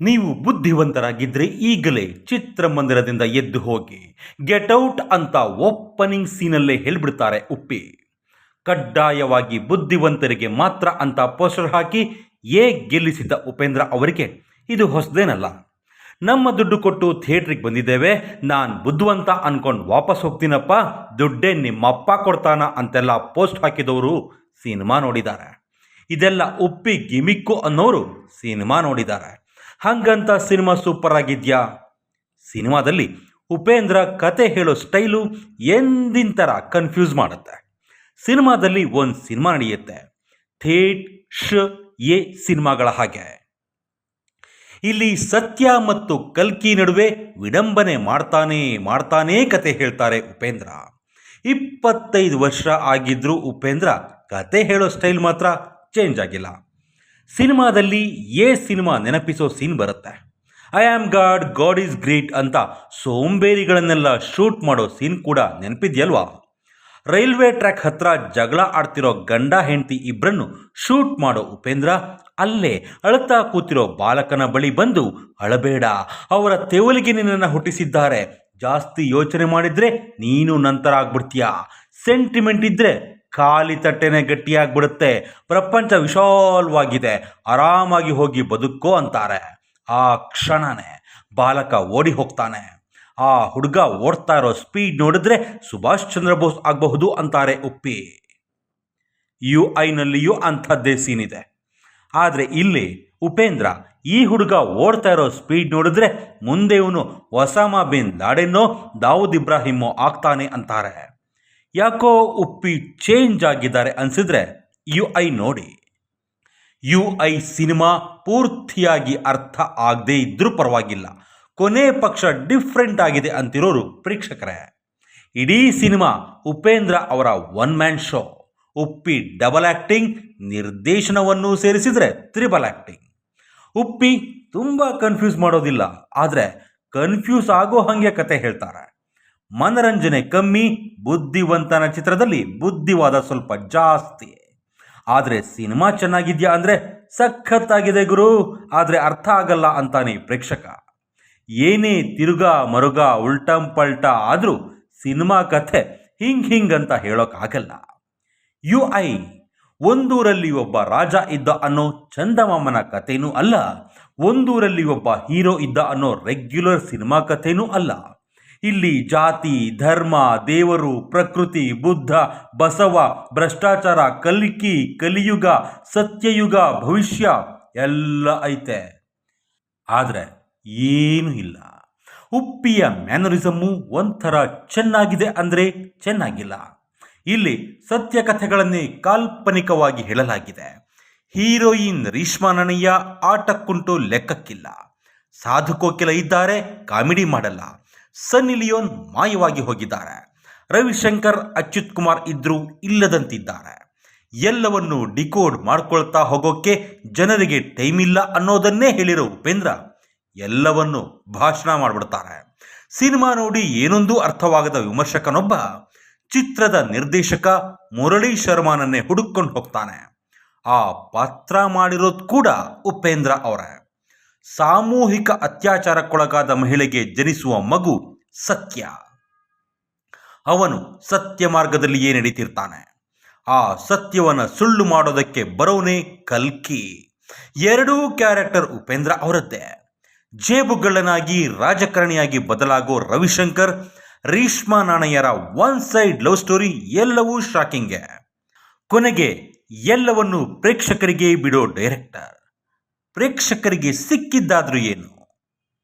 ನೀವು ಬುದ್ಧಿವಂತರಾಗಿದ್ದರೆ ಈಗಲೇ ಚಿತ್ರಮಂದಿರದಿಂದ ಎದ್ದು ಹೋಗಿ ಗೆಟ್ ಔಟ್ ಅಂತ ಓಪನಿಂಗ್ ಸೀನಲ್ಲೇ ಹೇಳ್ಬಿಡ್ತಾರೆ ಉಪ್ಪಿ. ಕಡ್ಡಾಯವಾಗಿ ಬುದ್ಧಿವಂತರಿಗೆ ಮಾತ್ರ ಅಂತ ಪೋಸ್ಟರ್ ಹಾಕಿ ಏ ಗೆಲ್ಲಿಸಿದ್ದ ಉಪೇಂದ್ರ ಅವರಿಗೆ ಇದು ಹೊಸದೇನಲ್ಲ. ನಮ್ಮ ದುಡ್ಡು ಕೊಟ್ಟು ಥಿಯೇಟ್ರಿಗೆ ಬಂದಿದ್ದೇವೆ, ನಾನು ಬುದ್ಧಿವಂತ ಅನ್ಕೊಂಡು ವಾಪಸ್ ಹೋಗ್ತೀನಪ್ಪ, ದುಡ್ಡೇ ನಿಮ್ಮಪ್ಪ ಕೊಡ್ತಾನ ಅಂತೆಲ್ಲ ಪೋಸ್ಟ್ ಹಾಕಿದವರು ಸಿನಿಮಾ ನೋಡಿದ್ದಾರೆ. ಇದೆಲ್ಲ ಉಪ್ಪಿ ಗಿಮಿಕ್ಕು ಅನ್ನೋರು ಸಿನಿಮಾ ನೋಡಿದ್ದಾರೆ. ಹಂಗಂತ ಸಿನಿಮಾ ಸೂಪರ್ ಆಗಿದ್ಯಾ? ಸಿನಿಮಾದಲ್ಲಿ ಉಪೇಂದ್ರ ಕತೆ ಹೇಳೋ ಸ್ಟೈಲು ಎಂದಿನ ಥರ ಕನ್ಫ್ಯೂಸ್ ಮಾಡುತ್ತೆ. ಸಿನಿಮಾದಲ್ಲಿ ಒಂದು ಸಿನಿಮಾ ನಡೆಯುತ್ತೆ. ಥೇಟ್ ಶ ಎ ಸಿನಿಮಾಗಳ ಹಾಗೆ. ಇಲ್ಲಿ ಸತ್ಯ ಮತ್ತು ಕಲ್ಕಿ ನಡುವೆ ವಿಡಂಬನೆ ಮಾಡ್ತಾನೆ ಮಾಡ್ತಾನೇ ಕತೆ ಹೇಳ್ತಾರೆ ಉಪೇಂದ್ರ. ಇಪ್ಪತ್ತೈದು ವರ್ಷ ಆಗಿದ್ರೂ ಉಪೇಂದ್ರ ಕತೆ ಹೇಳೋ ಸ್ಟೈಲ್ ಮಾತ್ರ ಚೇಂಜ್ ಆಗಿಲ್ಲ. ಸಿನಿಮಾದಲ್ಲಿ ಏ ಸಿನಿಮಾ ನೆನಪಿಸೋ ಸೀನ್ ಬರುತ್ತೆ. I am God God is great ಅಂತ ಸೋಂಬೇರಿಗಳನ್ನೆಲ್ಲ ಶೂಟ್ ಮಾಡೋ ಸೀನ್ ಕೂಡ ನೆನಪಿದೆಯಲ್ವಾ? ರೈಲ್ವೆ ಟ್ರ್ಯಾಕ್ ಹತ್ರ ಜಗಳ ಆಡ್ತಿರೋ ಗಂಡ ಹೆಂಡತಿ ಇಬ್ಬರನ್ನು ಶೂಟ್ ಮಾಡೋ ಉಪೇಂದ್ರ ಅಲ್ಲೇ ಅಳುತ್ತಾ ಕೂತಿರೋ ಬಾಲಕನ ಬಳಿ ಬಂದು, ಅಳಬೇಡ, ಅವರ ತೆವಲಿಗೆ ನಿನ್ನನ್ನು ಹುಟ್ಟಿಸಿದ್ದಾರೆ. ಜಾಸ್ತಿ ಯೋಚನೆ ಮಾಡಿದ್ರೆ ನೀನು ನಂತರ ಆಗ್ಬಿಡ್ತೀಯ ಸೆಂಟಿಮೆಂಟ್ ಇದ್ರೆ ಖಾಲಿ ತಟ್ಟೆನೆ ಗಟ್ಟಿಯಾಗ್ಬಿಡುತ್ತೆ. ಪ್ರಪಂಚ ವಿಶಾಲವಾಗಿದೆ. ಆರಾಮಾಗಿ ಹೋಗಿ ಬದುಕೋ ಅಂತಾರೆ. ಆ ಕ್ಷಣನೇ ಬಾಲಕ ಓಡಿ ಹೋಗ್ತಾನೆ. ಆ ಹುಡುಗ ಓಡ್ತಾ ಇರೋ ಸ್ಪೀಡ್ ನೋಡಿದ್ರೆ ಸುಭಾಷ್ ಚಂದ್ರ ಬೋಸ್ ಆಗಬಹುದು ಅಂತಾರೆ ಉಪ್ಪಿ. ಯು ಐನಲ್ಲಿಯೂ ಅಂಥದ್ದೇ ಸೀನ್ ಇದೆ ಆದರೆ ಇಲ್ಲಿ ಉಪೇಂದ್ರ ಈ ಹುಡುಗ ಓಡ್ತಾ ಇರೋ ಸ್ಪೀಡ್ ನೋಡಿದ್ರೆ ಮುಂದೆ ಇವನು ಒಸಾಮಾ ಬಿನ್ ದಾವೂದ್ ಇಬ್ರಾಹಿಮೋ ಆಗ್ತಾನೆ ಅಂತಾರೆ. ಯಾಕೋ ಉಪ್ಪಿ ಚೇಂಜ್ ಆಗಿದ್ದಾರೆ ಅನಿಸಿದ್ರೆ ಯು ಐ ನೋಡಿ. ಯು ಐ ಸಿನಿಮಾ ಪೂರ್ತಿಯಾಗಿ ಅರ್ಥ ಆಗದೇ ಇದ್ದರೂ ಪರವಾಗಿಲ್ಲ. ಕೊನೆ ಪಕ್ಷ ಡಿಫ್ರೆಂಟ್ ಆಗಿದೆ ಅಂತಿರೋರು ಪ್ರೇಕ್ಷಕರೇ. ಇಡೀ ಸಿನಿಮಾ ಉಪೇಂದ್ರ ಅವರ one man show Uppi double acting ನಿರ್ದೇಶನವನ್ನು ಸೇರಿಸಿದರೆ ತ್ರಿಬಲ್ ಆ್ಯಕ್ಟಿಂಗ್ ಉಪ್ಪಿ ತುಂಬ ಕನ್ಫ್ಯೂಸ್ ಮಾಡೋದಿಲ್ಲ. ಆದರೆ ಕನ್ಫ್ಯೂಸ್ ಆಗೋ ಹಾಗೆ ಕತೆ ಹೇಳ್ತಾರೆ. ಮನರಂಜನೆ ಕಮ್ಮಿ, ಬುದ್ಧಿವಂತನ ಚಿತ್ರದಲ್ಲಿ ಬುದ್ಧಿವಾದ ಸ್ವಲ್ಪ ಜಾಸ್ತಿ. ಆದರೆ ಸಿನಿಮಾ ಚೆನ್ನಾಗಿದ್ಯಾ ಅಂದರೆ ಸಖತ್ತಾಗಿದೆ ಗುರು. ಆದರೆ ಅರ್ಥ ಆಗಲ್ಲ ಅಂತಾನೆ ಪ್ರೇಕ್ಷಕ. ಏನೇ ತಿರುಗಾ ಮರುಗ ಉಲ್ಟಂ ಪಲ್ಟ ಆದರೂ ಸಿನಿಮಾ ಕಥೆ ಹಿಂಗ್ ಹಿಂಗ್ ಅಂತ ಹೇಳೋಕ್ಕಾಗಲ್ಲ ಯು ಐ ಒಂದೂರಲ್ಲಿ ಒಬ್ಬ ರಾಜ ಇದ್ದ ಅನ್ನೋ ಚಂದಮಾಮನ ಕಥೆನೂ ಅಲ್ಲ. ಒಂದೂರಲ್ಲಿ ಒಬ್ಬ ಹೀರೋ ಇದ್ದ ಅನ್ನೋ ರೆಗ್ಯುಲರ್ ಸಿನಿಮಾ ಕಥೆನೂ ಅಲ್ಲ. ಇಲ್ಲಿ ಜಾತಿ, ಧರ್ಮ, ದೇವರು, ಪ್ರಕೃತಿ, ಬುದ್ಧ, ಬಸವ, ಭ್ರಷ್ಟಾಚಾರ, ಕಲ್ಕಿ, ಕಲಿಯುಗ, ಸತ್ಯಯುಗ, ಭವಿಷ್ಯ ಎಲ್ಲ ಐತೆ. ಆದರೆ ಏನೂ ಇಲ್ಲ. ಉಪ್ಪಿಯ ಮ್ಯಾನರಿಸಮ್ಮು ಒಂಥರ ಚೆನ್ನಾಗಿದೆ ಅಂದರೆ ಚೆನ್ನಾಗಿಲ್ಲ. ಇಲ್ಲಿ ಸತ್ಯ ಕಥೆಗಳನ್ನೇ ಕಾಲ್ಪನಿಕವಾಗಿ ಹೇಳಲಾಗಿದೆ. ಹೀರೋಯಿನ್ ರೀಶ್ಮಾ ನಣಯ್ಯ ಆಟಕ್ಕುಂಟು ಲೆಕ್ಕಕ್ಕಿಲ್ಲ. ಸಾಧುಕೋಕಿಲ ಇದ್ದಾರೆ, ಕಾಮಿಡಿ ಮಾಡಲ್ಲ. ಸನ್ನಿ ಲಿಯೋನ್ ಮಾಯವಾಗಿ ಹೋಗಿದ್ದಾರೆ. ರವಿಶಂಕರ್, ಅಚ್ಯುತ್ ಕುಮಾರ್ ಇದ್ರೂ ಇಲ್ಲದಂತಿದ್ದಾರೆ. ಎಲ್ಲವನ್ನು ಡಿಕೋಡ್ ಮಾಡ್ಕೊಳ್ತಾ ಹೋಗೋಕ್ಕೆ ಜನರಿಗೆ ಟೈಮ್ ಇಲ್ಲ ಅನ್ನೋದನ್ನೇ ಹೇಳಿರೋ ಉಪೇಂದ್ರ ಎಲ್ಲವನ್ನು ಭಾಷಣ ಮಾಡಿಬಿಡ್ತಾರೆ. ಸಿನಿಮಾ ನೋಡಿ ಏನೊಂದೂ ಅರ್ಥವಾಗದ ವಿಮರ್ಶಕನೊಬ್ಬ ಚಿತ್ರದ ನಿರ್ದೇಶಕ ಮುರಳಿ ಶರ್ಮಾನನ್ನೇ ಹುಡುಕೊಂಡು ಹೋಗ್ತಾನೆ. ಆ ಪಾತ್ರ ಮಾಡಿರೋದು ಕೂಡ ಉಪೇಂದ್ರ ಅವರೇ. ಸಾಮೂಹಿಕ ಅತ್ಯಾಚಾರಕ್ಕೊಳಗಾದ ಮಹಿಳೆಗೆ ಜನಿಸುವ ಮಗು ಸತ್ಯ. ಅವನು ಸತ್ಯ ಮಾರ್ಗದಲ್ಲಿಯೇ ನಡೀತಿರ್ತಾನೆ. ಆ ಸತ್ಯವನ್ನು ಸುಳ್ಳು ಮಾಡೋದಕ್ಕೆ ಬರೋನೇ ಕಲ್ಕಿ. ಎರಡೂ ಕ್ಯಾರೆಕ್ಟರ್ ಉಪೇಂದ್ರ ಅವರದ್ದೇ. ಜೇಬುಗಳನಾಗಿ ರಾಜಕಾರಣಿಯಾಗಿ ಬದಲಾಗೋ ರವಿಶಂಕರ್, ರೀಷ್ಮಾ ನಾಣಯ್ಯರ ಒನ್ ಸೈಡ್ ಲವ್ ಸ್ಟೋರಿ ಎಲ್ಲವೂ ಶಾಕಿಂಗೆ. ಕೊನೆಗೆ ಎಲ್ಲವನ್ನು ಪ್ರೇಕ್ಷಕರಿಗೆ ಬಿಡೋ ಡೈರೆಕ್ಟರ್. ಪ್ರೇಕ್ಷಕರಿಗೆ ಸಿಕ್ಕಿದ್ದಾದರೂ ಏನು?